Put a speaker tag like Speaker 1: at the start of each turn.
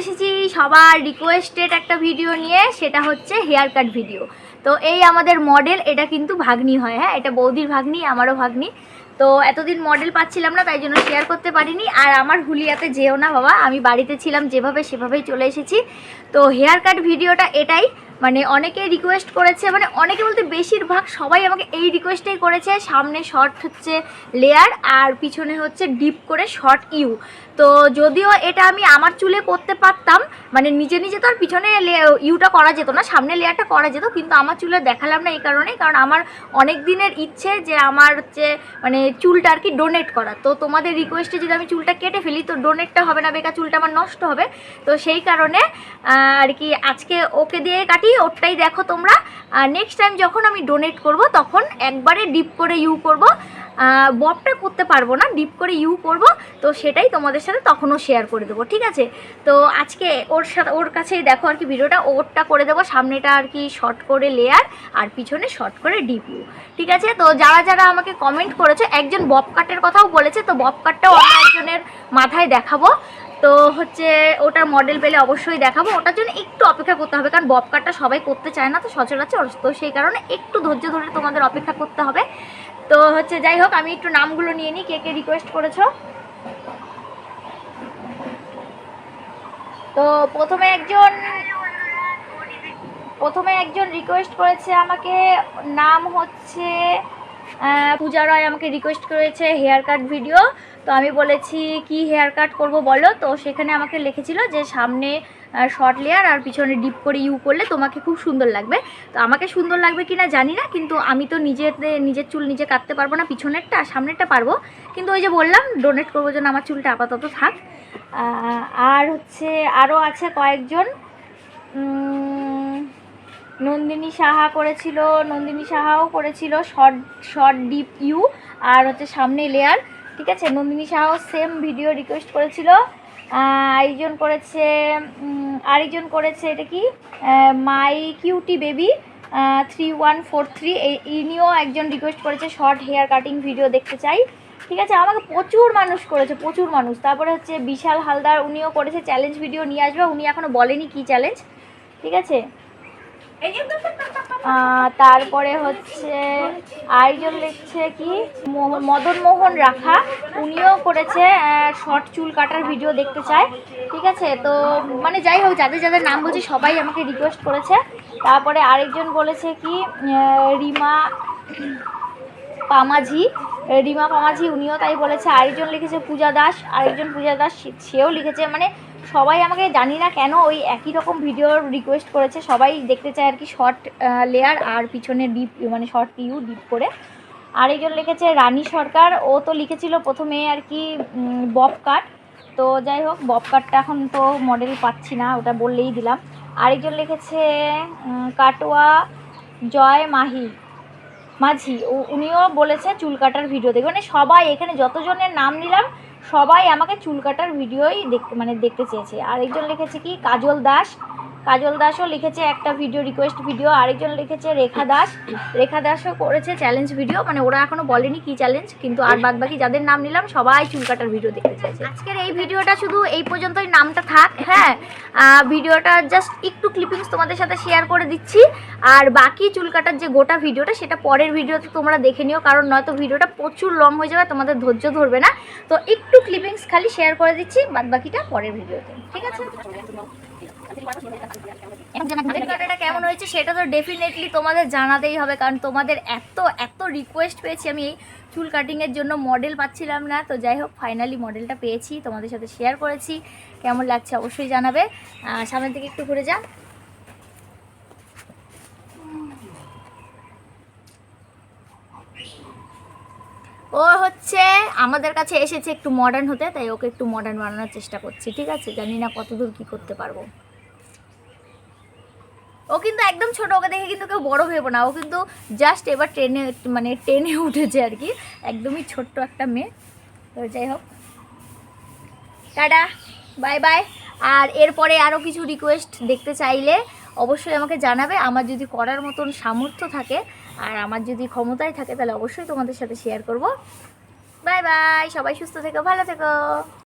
Speaker 1: এসেছি সবার রিকোয়েস্টেড একটা ভিডিও নিয়ে, সেটা হচ্ছে হেয়ার কাট ভিডিও তো এই আমাদের মডেল এটা কিন্তু ভাগ্নি হয় হ্যাঁ? এটা বৌদির ভাগ্নি, আমারও ভাগ্নি। তো এতদিন মডেল পাচ্ছিলাম না, তাই জন্য শেয়ার করতে পারিনি। আর আমার হুলিয়াতে যেও না বাবা, আমি বাড়িতে ছিলাম যেভাবে সেভাবেই চলে এসেছি। তো হেয়ার কাট ভিডিওটা এটাই মানে অনেকে রিকোয়েস্ট করেছে মানে অনেকে বলতে বেশিরভাগ সবাই আমাকে এই রিকোয়েস্টটাই করেছে, সামনে শর্ট হচ্ছে লেয়ার আর পিছনে হচ্ছে ডিপ করে শর্ট ইউ তো যদিও এটা আমি আমার চুলে করতে পারতাম মানে নিজে নিজে তো আর পিছনে ইউটা করা যেত না, সামনে লেয়ারটা করা যেত, কিন্তু আমার চুলে দেখালাম না এই কারণেই, কারণ আমার অনেক দিনের ইচ্ছে যে আমার হচ্ছে মানে চুলটা আর কি ডোনেট করা। তো তোমাদের রিকোয়েস্টে যদি আমি চুলটা কেটে ফেলি, তো ডোনেটটা হবে না, বেকার চুলটা আমার নষ্ট হবে। তো সেই কারণে আর কি আজকে ওকে দিয়ে কাটি ওটাই দেখো তোমরা। নেক্সট টাইম যখন আমি ডোনেট করব, তখন একবারে ডিপ করে ইউ করব। ববটা করতে পারব না ডিপ করে ইউ করব। তো সেটাই তোমাদের সাথে তখনও শেয়ার করে দেবো, ঠিক আছে? তো আজকে ওর সাথে, ওর কাছেই দেখো আর কি ভিডিওটা। ওরটা করে দেবো, সামনেটা আর কি শর্ট করে লেয়ার আর পিছনে শর্ট করে ডিপ ইউ ঠিক আছে? তো যারা যারা আমাকে কমেন্ট করেছে, একজন বব কাটের কথাও বলেছে, তো বব কাটটাও অন্য একজনের মাথায় দেখাবো। তো হচ্ছে ওটার মডেল পেলে অবশ্যই দেখাবো। ওটার জন্য একটু অপেক্ষা করতে হবে, কারণ বব কাটটা সবাই করতে চায় না, তো সচরাচর তো সেই কারণে একটু ধৈর্য ধরে তোমাদের অপেক্ষা করতে হবে। তো হচ্ছে যাই হোক, আমি একটু নামগুলো নিয়ে নিই, কে কে রিকোয়েস্ট করেছ। তো প্রথমে একজন প্রথমে একজন রিকোয়েস্ট করেছে আমাকে, নাম হচ্ছে পূজা রায় আমাকে রিকোয়েস্ট করেছে হেয়ার কাট ভিডিও তো আমি বলেছি, কি হেয়ার কাট করব বলো? তো সেখানে আমাকে লিখেছিল যে, সামনে শর্ট লেয়ার আর পিছনে ডিপ করে ইউ করলে তোমাকে খুব সুন্দর লাগবে। তো আমাকে সুন্দর লাগবে কি না জানি না, কিন্তু আমি তো নিজেতে, নিজের চুল নিজে কাটতে পারব না, পিছনেরটা আর সামনেরটা পারব। কিন্তু ওই যে বললাম ডোনেট করব যেন আমার চুলটা আপাতত থাক। আর হচ্ছে আরও আছে কয়েকজন। নন্দিনী সাহা করেছিল, নন্দিনী সাহাও করেছিল, শর্ট শর্ট ডিপ ইউ আর হচ্ছে সামনে লেয়ার ঠিক আছে? নন্দিনী সাহাও সেম ভিডিও রিকোয়েস্ট করেছিল। আরেকজন করেছে আরেকজন করেছে এটা কি? My cutie baby three one four three ইনিও একজন রিকোয়েস্ট করেছে শর্ট হেয়ার কাটিং ভিডিও দেখতে চাই। ঠিক আছে? আমাকে প্রচুর মানুষ করেছে, প্রচুর মানুষ। তারপরে হচ্ছে বিশাল হালদার, উনিও করেছে চ্যালেঞ্জ ভিডিও নিয়ে আসবে, উনি এখনও বলেনি কি চ্যালেঞ্জ ঠিক আছে? তারপরে হচ্ছে আরেকজন লিখছে কি? মদন মোহন রাখা। উনিও করেছে শর্ট চুল কাটার ভিডিও দেখতে চায়। ঠিক আছে? তো মানে যাই হোক, যাদের যাদের নাম বলছি সবাই আমাকে রিকোয়েস্ট করেছে। তারপরে আরেকজন বলেছে কি রিমা পামাঝি রিমা পামাঝি, উনিও তাই বলেছে, আরেকজন লিখেছে পূজা দাস, আরেকজন পূজা দাস সেও লিখেছে মানে সবাই আমাকে জানি না কেন ওই একই রকম ভিডিওর রিকোয়েস্ট করেছে, সবাই দেখতে চায় আর কি শর্ট লেয়ার আর পিছনে ডিপ মানে শর্ট ইউ ডিপ করে। আরেকজন লিখেছে, রানী সরকার, ও তো লিখেছিল প্রথমে আর কি বব কাট তো যাই হোক বব কাটটা এখন তো মডেল পাচ্ছি না, ওটা বললেই দিলাম। আরেকজন লিখেছে কাটোয়া, জয় মাহি। মাঝি উনিও বলেছে চুল কাটার ভিডিও দেখবে। মানে সবাই এখানে যতজনের নাম নিলাম, সবাই আমাকে চুল কাটার ভিডিওই দেখতে মানে দেখতে চেয়েছে। আর একজন লিখেছে কি, কাজল দাস কাজল দাসও লিখেছে একটা ভিডিও রিকোয়েস্ট ভিডিও আরেকজন লিখেছে রেখা দাস। রেখা দাসও করেছে চ্যালেঞ্জ ভিডিও মানে ওরা এখনও বলেনি কি চ্যালেঞ্জ কিন্তু আর বাদ বাকি যাদের নাম নিলাম, সবাই চুল কাটার ভিডিও দেখতে চেয়েছে আজকের এই ভিডিওটা শুধু এই পর্যন্তই, নামটা থাক হ্যাঁ? ভিডিওটা জাস্ট একটু ক্লিপিংস তোমাদের সাথে শেয়ার করে দিচ্ছি। আর বাকি চুল কাটার যে গোটা ভিডিওটা সেটা পরের ভিডিওতে তোমরা দেখে নিও, কারণ নয়তো ভিডিওটা প্রচুর লং হয়ে যাবে, তোমাদের ধৈর্য ধরবে না। তো একটু ক্লিপিংস খালি শেয়ার করে দিচ্ছি বাদ বাকিটা পরের ভিডিওতে ঠিক আছে? কাটাটা কেমন হয়েছে সেটা তো ডেফিনেটলি তোমাদের জানাতেই হবে, কারণ তোমাদের এত এত রিকোয়েস্ট পেয়েছি। আমি চুল কাটিংয়ের জন্য মডেল পাচ্ছিলাম না। তো যাই হোক ফাইনালি মডেলটা পেয়েছি, তোমাদের সাথে শেয়ার করেছি। কেমন লাগছে অবশ্যই জানাবে। সামনের দিকে একটু ঘুরে যা ও হচ্ছে, আমাদের কাছে এসেছে একটু মডার্ন হতে, তাই ওকে একটু মডার্ন বানানোর চেষ্টা করছি। ঠিক আছে? জানি না কতদূর কি করতে পারব। ও কিন্তু একদম ছোট, ওকে দেখে কিন্তু কেউ বড় ভেবো না। ও কিন্তু জাস্ট এবার ট্রেনে মানে ট্রেনে উঠেছে আর কি। একদমই ছোট্ট একটা মেয়ে। তো যাই হোক। টাটা বাই বাই আর এরপরে আরও কিছু রিকোয়েস্ট দেখতে চাইলে অবশ্যই আমাকে জানাবে। আমার যদি করার মতন সামর্থ্য থাকে আর আমার যদি ক্ষমতায় থাকে, তাহলে অবশ্যই তোমাদের সাথে শেয়ার করব। বাই বাই সবাই সুস্থ থেকো, ভালো থেকো।